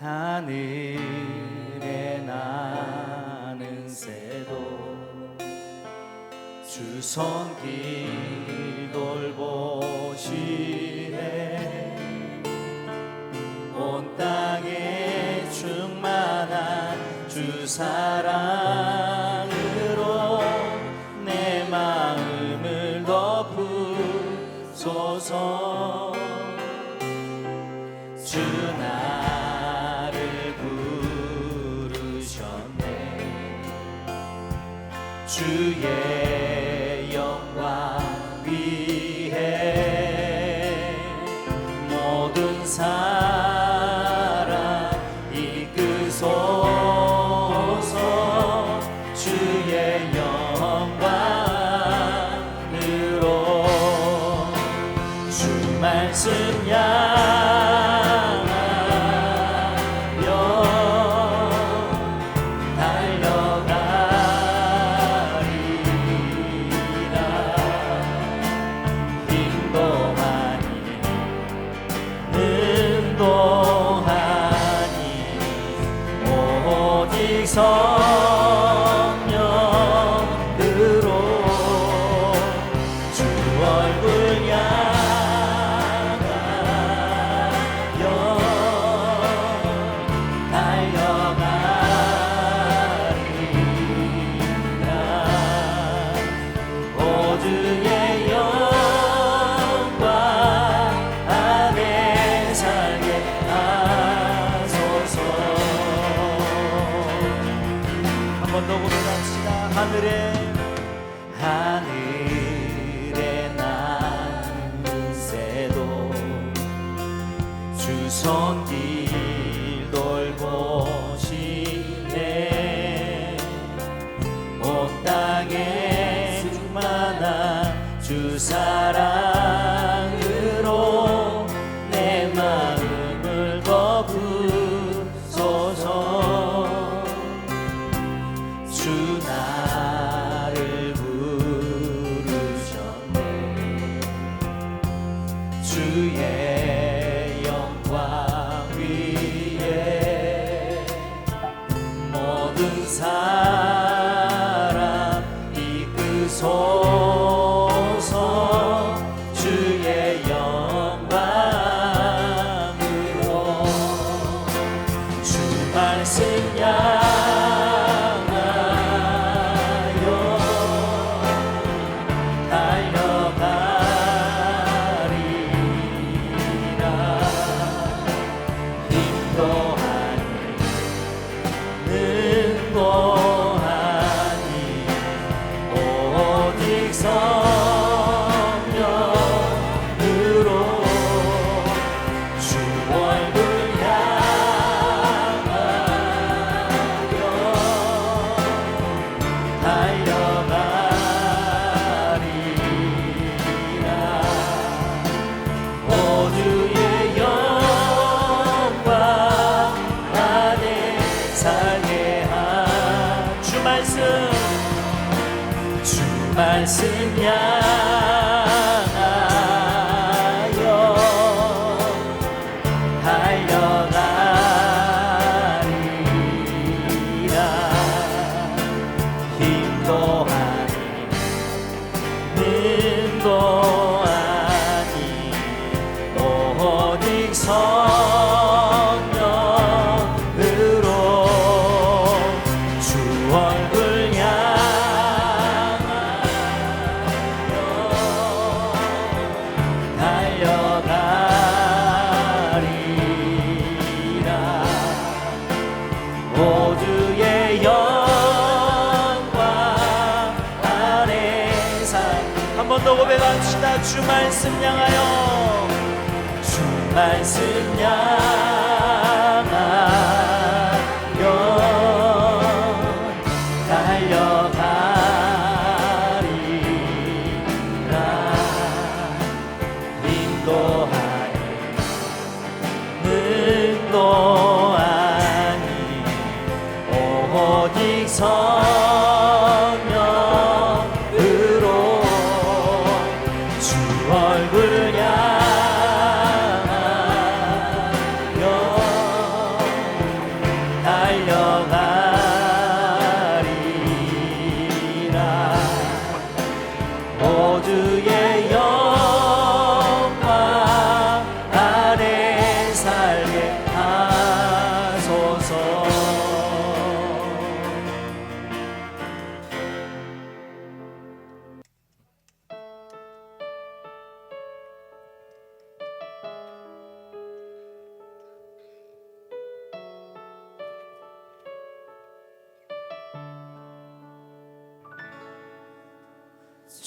하늘에 나는 새도 주 손길 돌보시네. 온 땅에 충만한 주 사랑으로 내 마음을 덮으소서. 주의 영광 위에 모든 사람 이끄소서. 주의 영광으로 주 말씀 양 세상에 충만한 주 사랑. 한 번 더 고백합시다. 주 말씀 향하여. 주 말씀 향.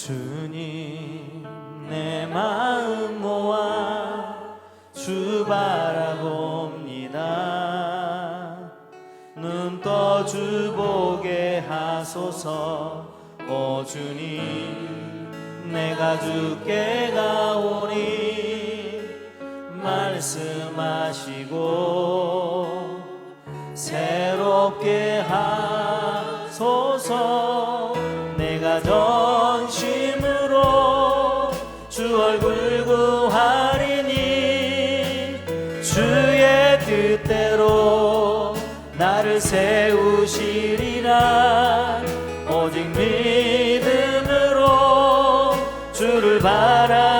주님 내 마음 모아 주 바라봅니다. 눈 떠 주 보게 하소서. 오 주님 내가 주께 가오니 말씀하시고 새롭게 하소서. 내가 더 세우시리라. 오직 믿음으로 주를 바라.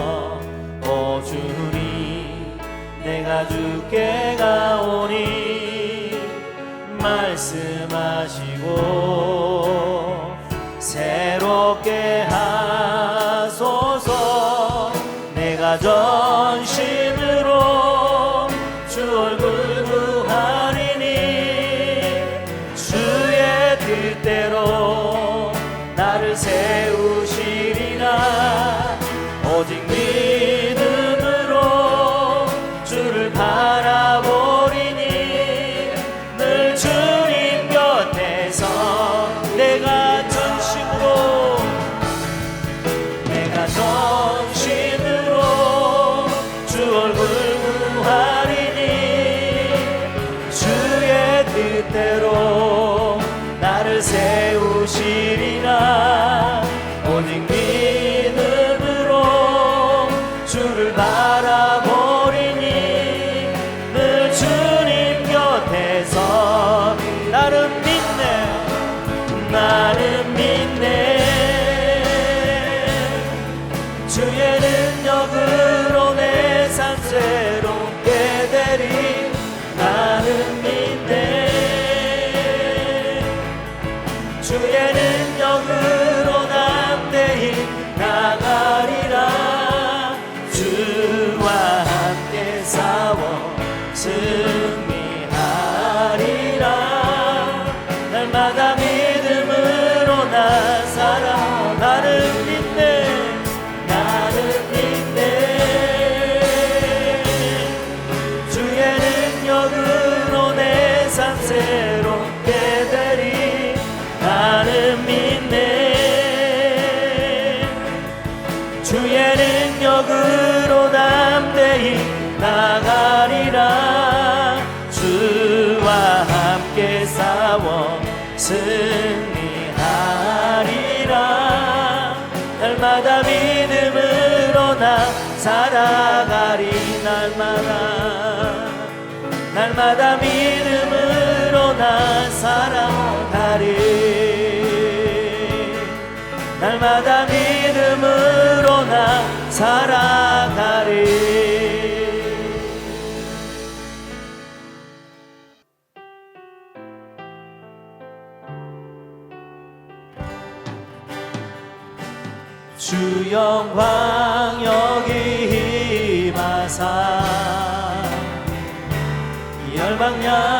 어, 주님, 내가 주께 가오니 말씀하시고 날마다 믿음으로 나 살아가리 날마다. 날마다 믿음으로 나 살아가리. 날마다 믿음으로 나 살아가리. 주 영광 여기 마사. 열방향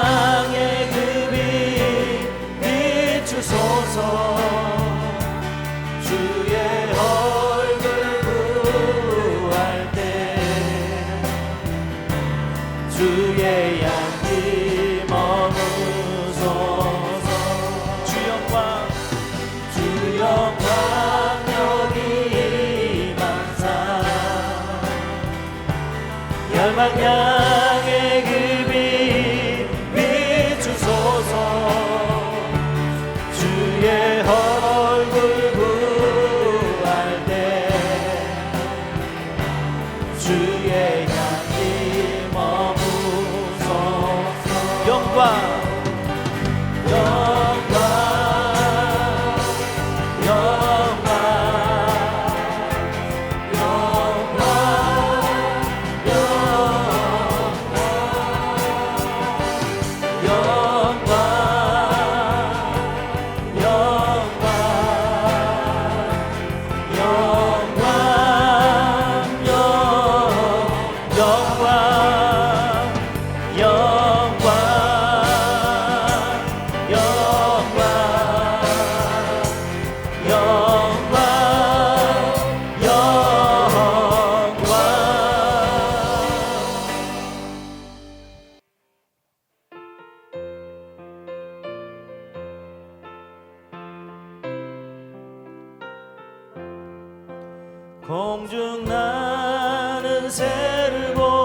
중 나는 새를 보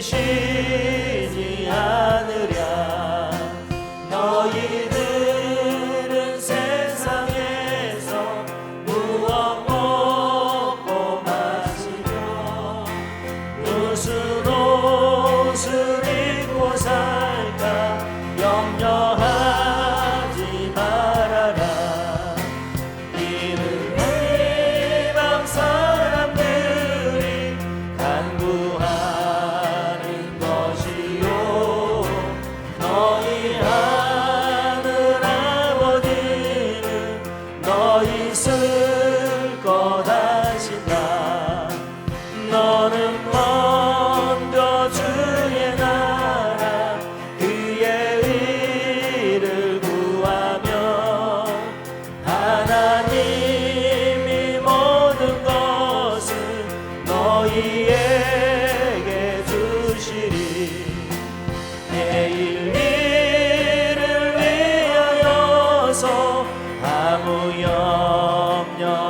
是 아무 염려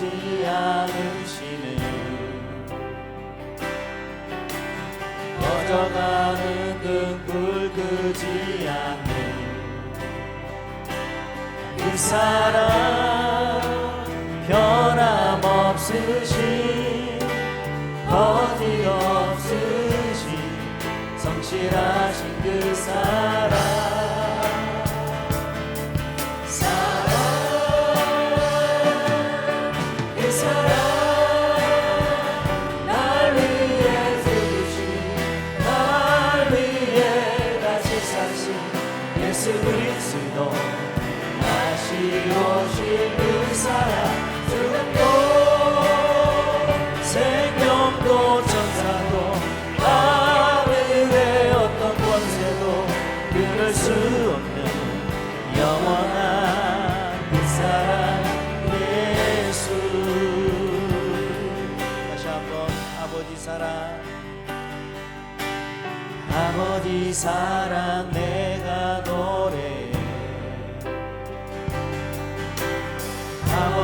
버리지 않으시는 꺼져가는 그 눈물 그지 않는 그 사랑 변함없으신 어디 없으신 성실하신 그 사랑.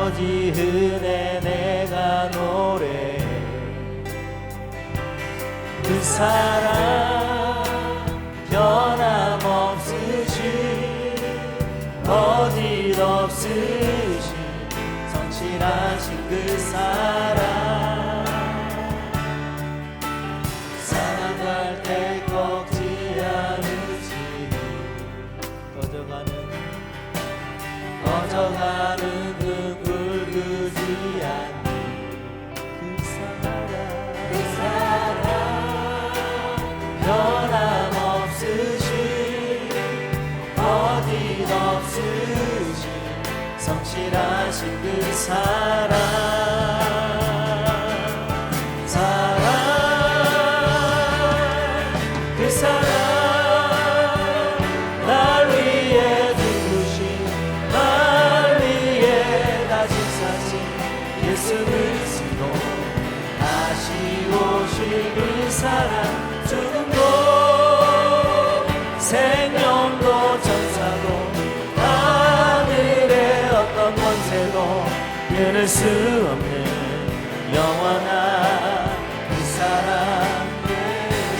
아버지 은혜 내가 노래. 그 사람 변함없으신 거짓없으신 성실하신 그 사람 사랑. 알 수 없는 영원한 그 사랑.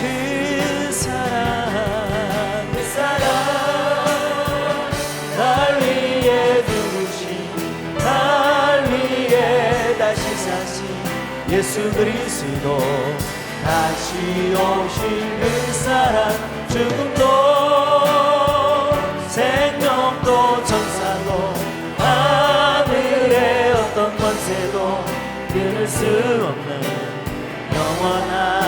그 사랑 그 사랑. 날 위해 두신 날 위해 다시 사신 예수 그리스도 다시 오신 그 사랑. 죽음 수 없는 영원한